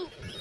you.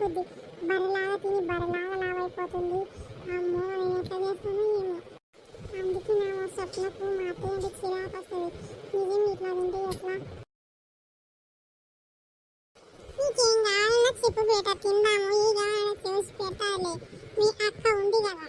అత్త ఉండే కొద్ది బరలాగా తిని బరలాగా లావైపోతుంది అమ్మో నేను ఎట్లా చేస్తాను ఏమో. అందుకే నా స్వప్నకు మా అత్తయ్య అంటే చిరాకు వస్తుంది. నిజం ఇట్లా తింటే ఎట్లా? నీకేం కావాలన్నా చెప్పు బేట తిందాము. ఏ కావాలన్నా చేసి పెట్టాలి మీ అక్క ఉంది కదా.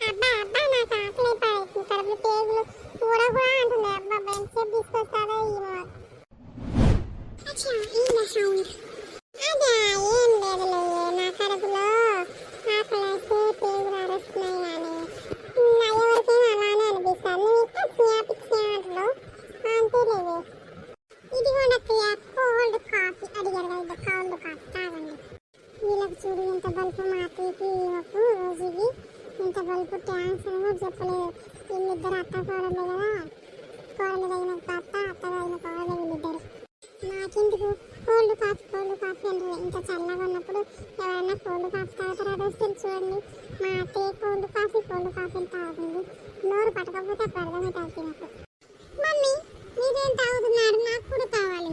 అబ్బా అబ్బా నాకు ఆకలి పడేసింది కడుపు పేగులు కూర కూడా అంటుంది అబ్బా బెంచ్ తీసుకొస్తాడో ఏమో. అచ్చా ఏందా సౌండ్ అదా ఏం లేదులే నా కడుపులో ఆకలేస్తే పేగులు అరుస్తున్నాయి కానీ నా ఎవరికైనా అలానే అనిపిస్తుంది నీకు పిచ్చియా పిచ్చియా అంటున్నావు అంతేలేవే ఇది కూడా కోల్డ్ కాఫీ అడిగారు కదా ఇది కోల్డ్ కాఫీ తాగండి వీళ్ళకి చూడు ఎంత బల్బు మా అత్తయ్యకి ఈమెకు రోజుకి ఇంత బల్బు ట్యాంక్స్ అని కూడా చెప్పలేదు వీళ్ళిద్దరు అత్త కోడలే కదా కోడలు తగిన అత్త అత్త తగిన కోడలు వీళ్ళిద్దరు నాకెందుకు కోల్డ్ కాఫీ కోల్డ్ ఇంకా చల్లగా ఉన్నప్పుడు ఎవరైనా కోల్డ్ కాఫీ తాగుతారా? రోజు చూడండి మా అత్తయ్య కోల్డ్ కాఫీ కోల్డ్ కాఫీ తాగుతుంది. నోరు పట్టకపోతే అప్పుడు అర్థమైతే నాకు. మమ్మీ మీరేం తాగుతున్నారు నాకు కూడా కావాలి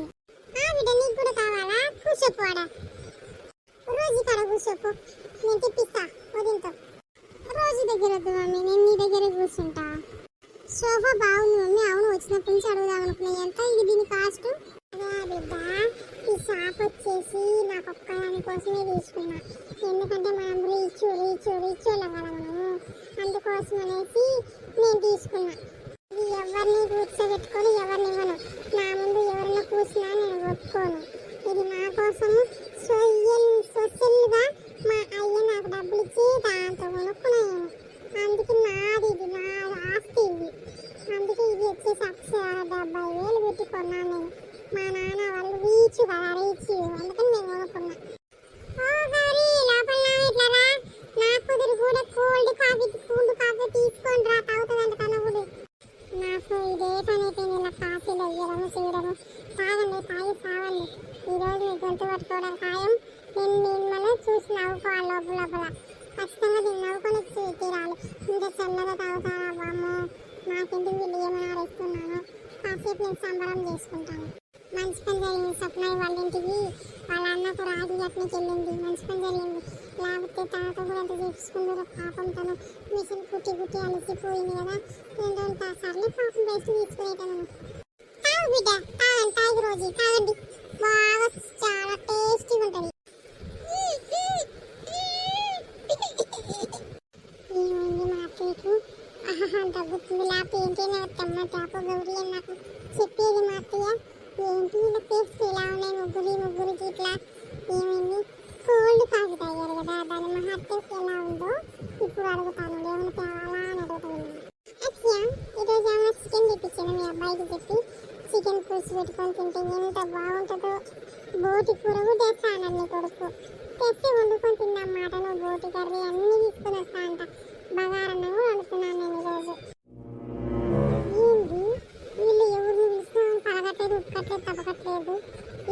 ఆ బిడ్డ నీకు కూడా కావాలా కూర్చోపు ఆడ. రోజు కాడ కూర్చోపు. నేను తిప్పిస్తా. వదిలితో రోజు దగ్గర వద్దు మమ్మీ. నేను నీ దగ్గర కూర్చుంటా. సోఫా బాగుంది మమ్మీ. అవును వచ్చినప్పటి నుంచి అడుగుదాం అనుకున్నా. ఎంత ఇది దీని కాస్ట్? ఈ షాప్ వచ్చేసి నాకు ఒక్కదాని కోసమే తీసుకున్నా. ఎందుకంటే మనం రీచ్ రీచ్ రీచ్ వాళ్ళం మనము అందుకోసం అనేసి నేను తీసుకున్నా. ఇది ఎవరిని కూర్చోబెట్టుకొని ఎవరిని ఇవ్వను. నా ముందు ఎవరైనా కూర్చున్నా నేను ఒప్పుకోను. ఇది నా కోసం సొయ్యల్ సొసెల్గా మా అయ్య నాకు డబ్బులు ఇచ్చి దాంతో కొనుక్కున్నాను అందుకే నాది ఇది నా ఆస్తి ఇది. అందుకే ఇది వచ్చేసి అక్షర డెబ్బై వేలు పెట్టి కొన్నాను. వాళ్ళు రీచ్ కదా రీచ్ అందుకని నేను కొనుక్కున్నా ఓ గౌరీ లోపల నా కుదురు కూడా కోల్డ్ కాఫీ కూల్డ్ కాఫీ తీసుకొని రా తాగుతుందంట నాకు ఇదే పని అయిపోయింది ఇలా కాఫీలు వేయడము చేయడము తాగండి తాగి సావండి ఈరోజు మీ గొంతు పట్టుకోవడం ఖాయం నేను మిమ్మల్ని చూసి నవ్వుకోవాలి లోపల లోపల ఖచ్చితంగా నవ్వుకొని తీరాలి ఇంకా చల్లగా తాగుతారా బామ్మో నాకెందుకు వీళ్ళు ఏమైనా కాసేపు నేను సంబరం చేసుకుంటాను. మున్సిపల్ జరిగింది. స్వప్న వాళ్ళ ఇంటికి వాళ్ళ అన్నకు రాగి అట్నికి వెళ్ళింది మున్సిపల్ జరిగింది. లేకపోతే తాత కూడా అంత చూసుకుందరు పాపం తను మిషన్ కుట్టి కుట్టి అలసిపోయింది కదా. నేను రోజులు సర్లే పాపం బయట తీసుకునేటాను తాగు బిడ్డ. తాగండి. తాగి రోజు. తాగండి. బాగా చాలా టేస్టీగా ఉంటుంది. ఏమైంది మా అత్తయ్యకు? దగ్గుతుంది లేకపోతే ఏంటైనా తెమ్మ తేప గౌరీ అని నాకు చెప్పేది మా అత్తయ్య. ఏంటి ఇలా పేస్ట్ ఇలా ఉన్నాయి ముగ్గురి ముగ్గురికి ఇట్లా ఏమైంది? కోల్డ్ కాఫీ తాగారు కదా దాని మా అత్తయ్యకి ఎలా ఉందో ఇప్పుడు అడుగుతాను. ఏమైనా తేవాలా అని అడుగుతాను అచ్చా ఈరోజు ఏమైనా చికెన్ తెప్పించాను మీ అబ్బాయికి చెప్పి? చికెన్ పులుసు పెట్టుకొని తింటే ఎంత బాగుంటుందో. బోటి కూర కూడా తెస్తాను నీ కొడుకు. తెచ్చి వండుకొని తిన్నాం మటను బోటి కర్రీ అన్నీ తీసుకొని వస్తా అంట. బగారన్న కూడా వండుతున్నాను నేను ఈరోజు. పడగట్లేదు ఉప్పట్లేదు తప్పకట్లేదు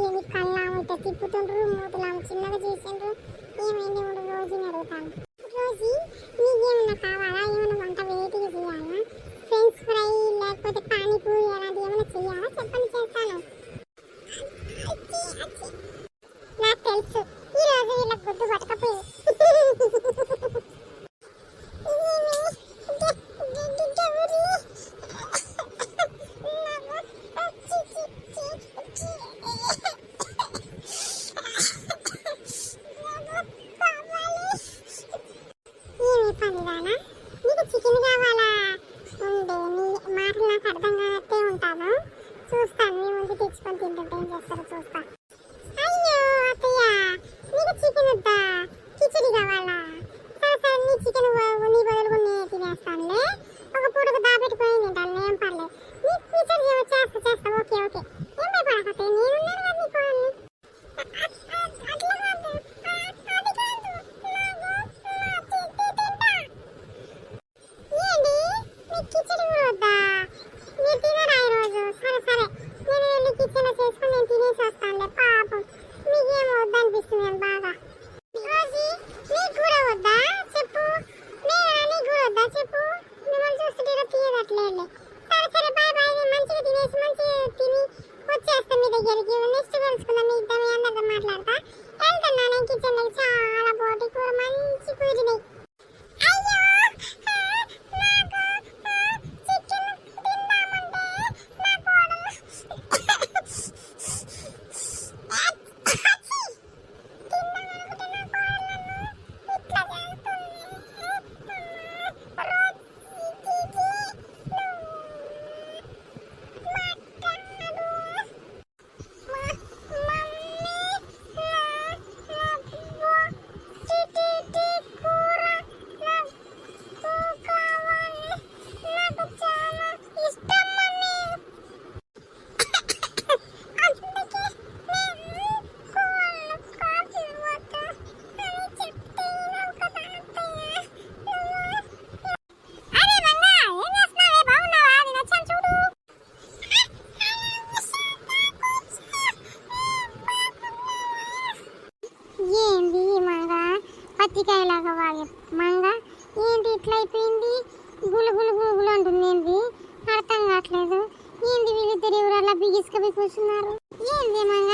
ఏమి కళ్ళాము ఇట్లా తిప్పుతుండ్రు మూతులాము చిన్నగా చేసిండ్రు. ఏమైంది మూడు రోజుని అడుగుతాను. రోజు నీకేమన్నా కావాలా? ఏమైనా వంట వేటికి చేయాలా? ఫ్రెంచ్ ఫ్రై లేకపోతే పానీపూరి అలాంటివి ఏమైనా చేయాలా చెప్పండి చేస్తాను. నాకు తెలుసు. 现在可上面见地。కూర్చున్నారు? ఏంది మంగ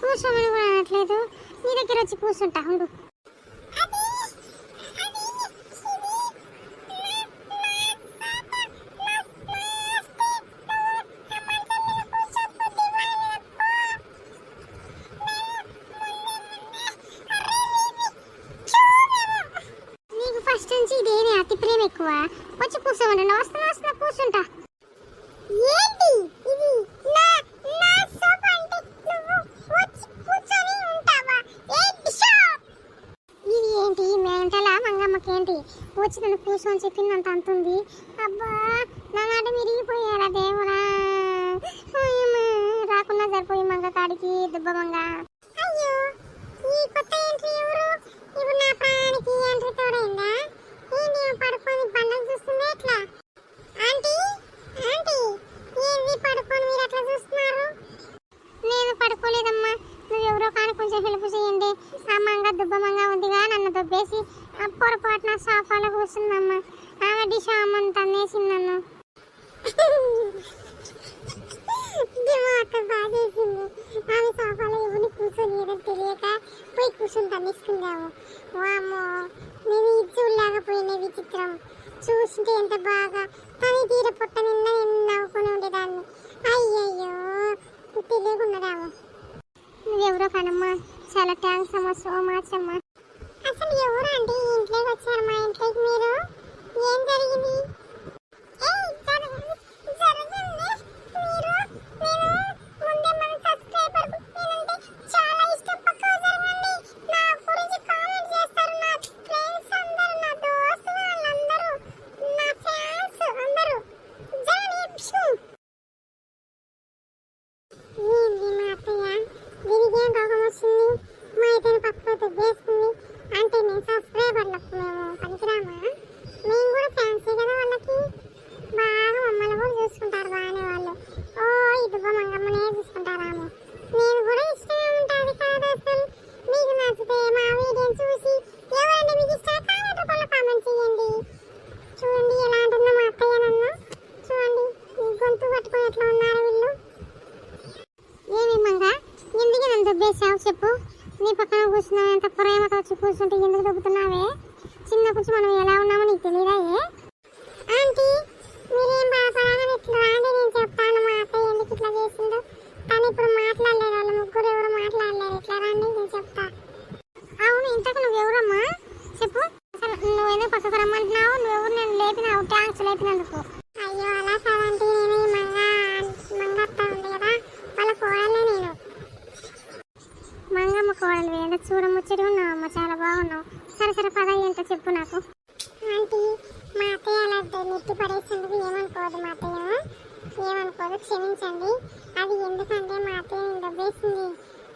కూర్చోమని కూడా అనట్లేదు. నీ దగ్గర వచ్చి కూర్చుంటా ఉండు. వచ్చి కూర్చోమంటున్నా వస్తున్నా వస్తున్నా కూర్చుంటా. ఏ వచ్చి నన్ను కూర్చో అని చెప్పిందంట అంటుంది అబ్బా నా నాట విరిగిపోయారా దేవుడా? రాకుండా సరిపోయి మంగ కాడికి దుబ్బ మంగ. చూస్తుంటే ఎంత బాగా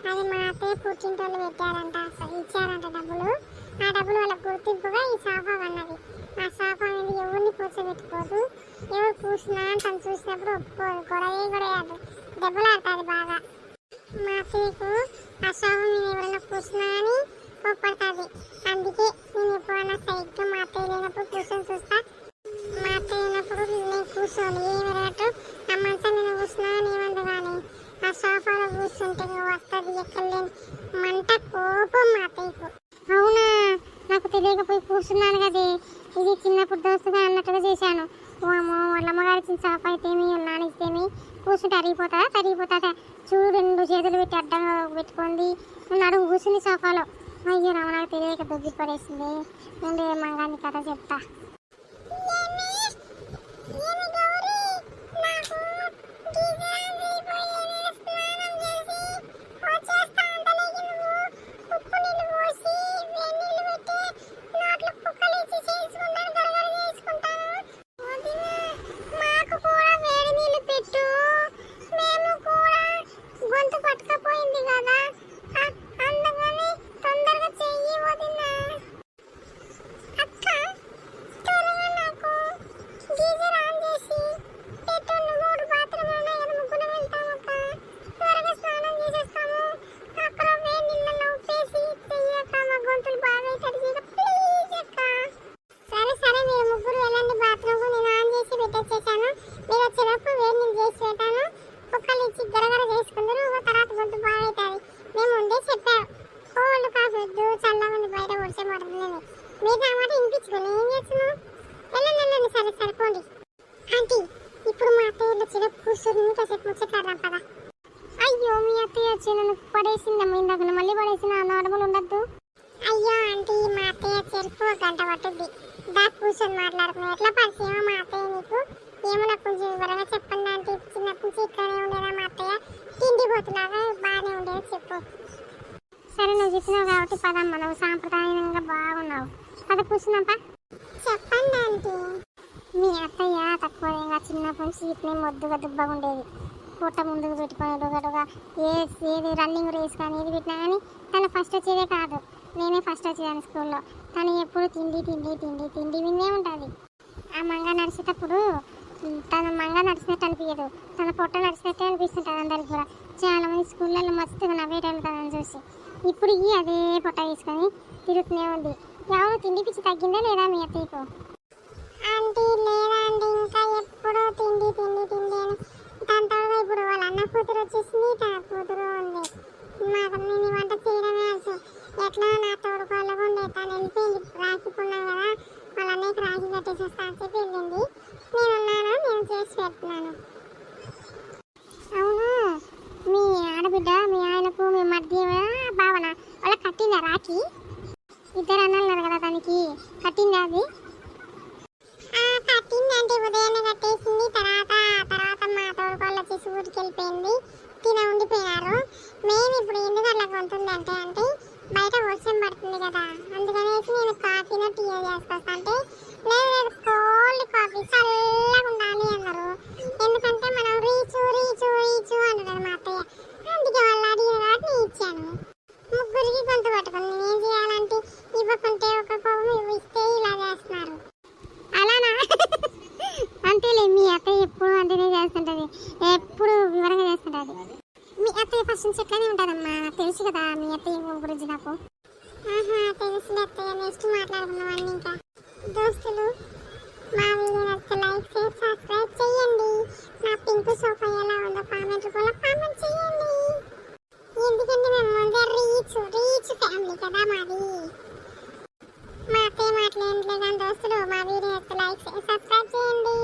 అది మా అత్తయ్య పుట్టింటోళ్ళు పెట్టారంట ఇచ్చారంట డబ్బులు. ఆ డబ్బులు వాళ్ళ గుర్తింపుగా ఈ సోఫా అన్నది ఆ సోఫా అనేది ఎవరిని కూర్చోబెట్టుకోదు. ఎవరు కూర్చున్నా తను చూసినప్పుడు ఒప్పుకోదు. గొడవే గొడవ దెబ్బలాడుతుంది బాగా. మా అత్తయ్యకు ఆ సోఫా నేను ఎవరైనా కూర్చున్నా అని ఒప్పుడుతుంది అందుకే నేను ఎప్పుడన్నా సరిగ్గా మా అత్తయ్య లేనప్పుడు కూర్చొని చూస్తా. మా అత్తయ్య లేనప్పుడు నేను కూర్చోను. ఏమి అమ్మంతా నేను మంటగా వస్తుంది ఎక్కలేని మంట కోపం అతయ్యకు అవునా? నాకు తెలియకపోయి కూర్చున్నాను కదే. ఇది చిన్నప్పుడు దోస్తుగా అన్నట్టుగా చేశాను. ఓ అమ్మో వాళ్ళ అమ్మగారు చిన్న చాప అయితేమి నానిస్తేమి కూర్చుంటే అరిగిపోతా తరిగిపోతా చూడు రెండు చేతులు పెట్టి అడ్డంగా పెట్టుకుంది అడుగు కూర్చుంది సోఫాలో. అయ్యో రామ నాకు తెలియక దొగ్గి పడేసింది. ముందే మగాన్ని కథ చెప్తా. వచ్చిన కూర్చుని కాసేపు ముచ్చట్లాడదాం పద అయ్యో మీ అత్తయ్య వచ్చి నన్ను పడేసిందమ్మ ఇందాక. మళ్ళీ పడేసిన నార్మల్ ఉండద్దు. అయ్యో ఆంటీ మా అత్తయ్య చెరుపు ఒక గంట పట్టుద్ది. దా కూర్చొని మాట్లాడుకున్నాం ఎట్లా పరిచయం మా అత్తయ్య నీకు? ఏమో నాకు కొంచెం వివరంగా చెప్పండి ఆంటీ. చిన్నప్పటి నుంచి ఇట్లానే ఉండేదా మా అత్తయ్య? తిండి పోతున్నాగా బాగానే ఉండేది చెప్పు. సరే నువ్వు చెప్పినావు కాబట్టి పదమ్మ. నువ్వు సాంప్రదాయంగా బాగున్నావు. పద కూర్చున్నాపా చెప్పండి ఆంటీ. మీ అత్తయ్య తక్కువ చిన్నప్పటి నుంచి ఇట్లే మొద్దుగా దుబ్బగా ఉండేది. పూట ముందుకు పెట్టుకొని డొగడుగా ఏ ఏది రన్నింగ్ రేస్ కానీ ఏది పెట్టినా కానీ తను ఫస్ట్ వచ్చేదే కాదు. నేనే ఫస్ట్ వచ్చేదాన్ని స్కూల్లో తను ఎప్పుడు తిండి తిండి తిండి తిండి వినే ఉంటుంది. ఆ మంగ నడిచేటప్పుడు తన మంగ నడిచినట్టు అనిపించదు తన పొట్ట నడిచినట్టే అనిపిస్తుంటుంది అందరికి కూడా. చాలా మంది స్కూళ్ళల్లో మస్తుగా నవ్వేటోళ్ళు తనని చూసి. ఇప్పుడు ఈ అదే పొట్ట తీసుకొని తిరుగుతూనే ఉంది. ఎవరు తిండి పిచ్చి తగ్గిందా లేదా మీ అత్తయ్యకు? ఆంటీ లేదా లేదండి ఇంకా ఎప్పుడో తిండి తిండి తిండి అని దాని తర్వాత ఇప్పుడు వాళ్ళ అన్న కూతురు వచ్చేసింది తన కూతురు ఉంది. మాకు నేను వంట చేయడమే వచ్చు ఎట్లా నా తోడు తోడుకోళ్ళగా ఉండే. తను వెళ్ళిపోయింది రాసికున్నాం కదా వాళ్ళ అన్నయ్యకి రాసి కట్టేసేస్తా అని చెప్పి వెళ్ళింది. నేను ఉన్నాను నేను చేసి పెడుతున్నాను. అవును మీ ఆడబిడ్డ మీ ఆయనకు మీ మధ్య భావన? వాళ్ళ కట్టిందా రాకి ఇద్దరు అన్నారు కదా దానికి కట్టిందా అది ఆ, కట్టిందంటే ఉదయాన్నే కట్టేసింది తర్వాత తర్వాత మా తోడుకోళ్ళు వచ్చేసి ఊరికి వెళ్ళిపోయింది తిన ఉండిపోయినారు మేము ఇప్పుడు ఎందుకు అట్లా కొంటుంది అంటే అంటే బయట వర్షం పడుతుంది కదా అందుకనేసి నేను కాఫీనో టీ చేసుకొస్తా అంటే లేదు లేదు కోల్డ్ కాఫీ చల్లగా ఉండాలి అన్నారు ఎందుకంటే మనం రీచు రీచు రీచు అంటున్నారు మా అత్తయ్య అందుకే వాళ్ళు అడిగిన కాబట్టి నేను ఇచ్చాను ముగ్గురికి కొంత పట్టుకుని నేనేం చేయాలంటే ఇవ్వకుంటే ఒక కోపం ఇవ్వ ఇస్తే ఇలా చేస్తున్నారు అలానా అంతేలే మీ అత్తయ్య ఎప్పుడు అంతేనే చేస్తుంటది ఎప్పుడు వివరంగా చేస్తుంటది మీ అత్తయ్య ఫస్ట్ నుంచి ఎట్లానే ఉంటుందమ్మా తెలుసు కదా మీ అత్తయ్య గురించి నాకు ఆహా తెలుసులే అత్తయ్య నెక్స్ట్ మాట్లాడుకున్నాం అన్ని ఇంకా దోస్తులు మా వీడియో నచ్చితే లైక్ షేర్ సబ్స్క్రైబ్ చేయండి నా పింక్ సోఫా ఎలా ఉందో కామెంట్ రూపంలో కామెంట్ చేయండి ఎందుకంటే మేము ముందే రీచ్ రీచ్ కదా మాది మా అత్తయ్య మాట్లాడలే కానీ దోస్తులు మా వీడియోస్ లైక్ సబ్స్క్రైబ్ చేయండి.